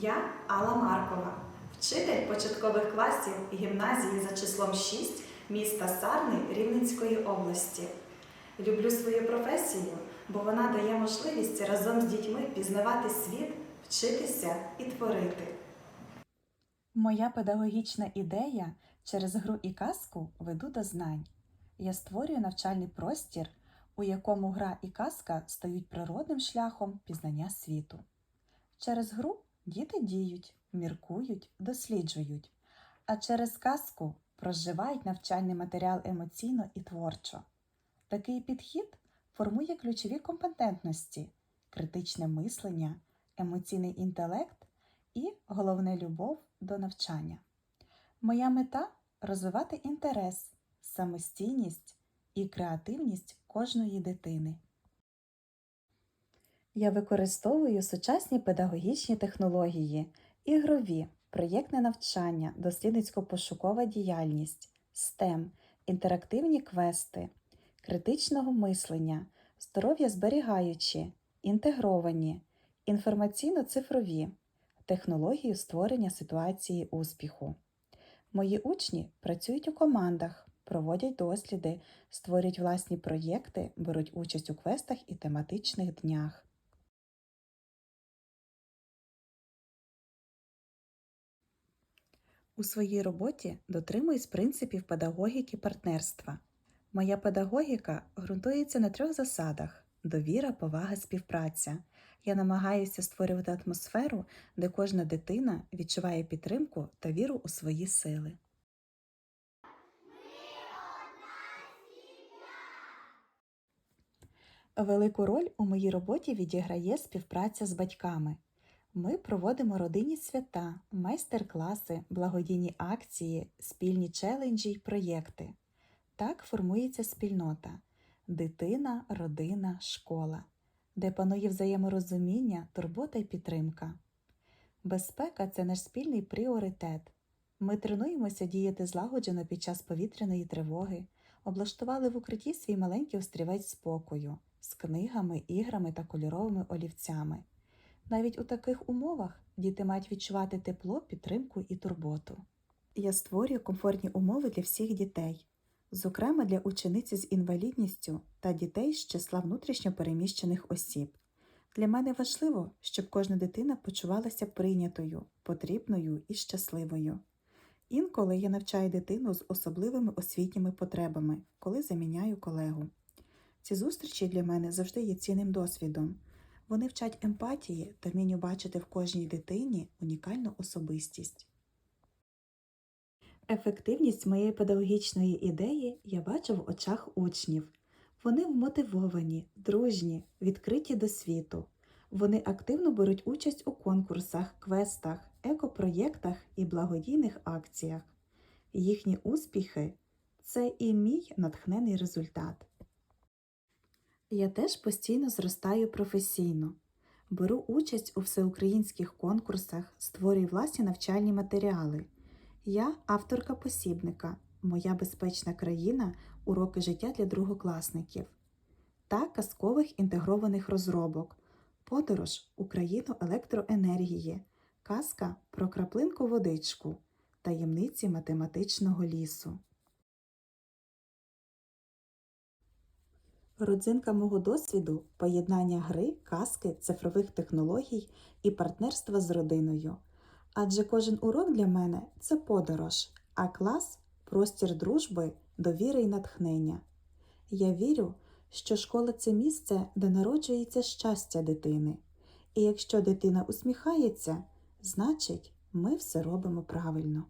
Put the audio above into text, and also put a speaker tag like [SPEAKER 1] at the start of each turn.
[SPEAKER 1] Я Алла Маркова, вчитель початкових класів гімназії за числом 6 міста Сарни Рівненської області. Люблю свою професію, бо вона дає можливість разом з дітьми пізнавати світ, вчитися і творити. Моя педагогічна ідея через гру і казку веду до знань. Я створюю навчальний простір, у якому гра і казка стають природним шляхом пізнання світу. Через гру діти діють, міркують, досліджують, а через казку проживають навчальний матеріал емоційно і творчо. Такий підхід формує ключові компетентності, критичне мислення, емоційний інтелект і головне любов до навчання. Моя мета розвивати інтерес, самостійність і креативність кожної дитини. Я використовую сучасні педагогічні технології, ігрові, проєктне навчання, дослідницько-пошукова діяльність, STEM, інтерактивні квести, критичного мислення, здоров'я зберігаючі, інтегровані, інформаційно-цифрові, технологію створення ситуації успіху. Мої учні працюють у командах, проводять досліди, створюють власні проєкти, беруть участь у квестах і тематичних днях. У своїй роботі дотримуюсь принципів педагогіки партнерства. Моя педагогіка ґрунтується на трьох засадах: довіра, повага, співпраця. Я намагаюся створювати атмосферу, де кожна дитина відчуває підтримку та віру у свої сили. Велику роль у моїй роботі відіграє співпраця з батьками. Ми проводимо родинні свята, майстер-класи, благодійні акції, спільні челенджі й проєкти. Так формується спільнота дитина, родина, школа, де панує взаєморозуміння, турбота й підтримка. Безпека це наш спільний пріоритет. Ми тренуємося діяти злагоджено під час повітряної тривоги, облаштували в укритті свій маленький острівець спокою з книгами, іграми та кольоровими олівцями. Навіть у таких умовах діти мають відчувати тепло, підтримку і турботу. Я створюю комфортні умови для всіх дітей, зокрема для учениці з інвалідністю та дітей з числа внутрішньо переміщених осіб. Для мене важливо, щоб кожна дитина почувалася прийнятою, потрібною і щасливою. Інколи я навчаю дитину з особливими освітніми потребами, коли заміняю колегу. Ці зустрічі для мене завжди є цінним досвідом. Вони вчать емпатії та вмінню бачити в кожній дитині унікальну особистість. Ефективність моєї педагогічної ідеї я бачу в очах учнів. Вони вмотивовані, дружні, відкриті до світу. Вони активно беруть участь у конкурсах, квестах, екопроєктах і благодійних акціях. Їхні успіхи це і мій натхнений результат. Я теж постійно зростаю професійно, беру участь у всеукраїнських конкурсах, створюю власні навчальні матеріали. Я авторка посібника Моя безпечна країна. Уроки життя для другокласників та казкових інтегрованих розробок, подорож Україну електроенергії, казка про краплинку водичку, таємниці математичного лісу. Родзинка мого досвіду поєднання гри, казки, цифрових технологій і партнерства з родиною. Адже кожен урок для мене це подорож, а клас простір дружби, довіри і натхнення. Я вірю, що школа це місце, де народжується щастя дитини. І якщо дитина усміхається, значить ми все робимо правильно.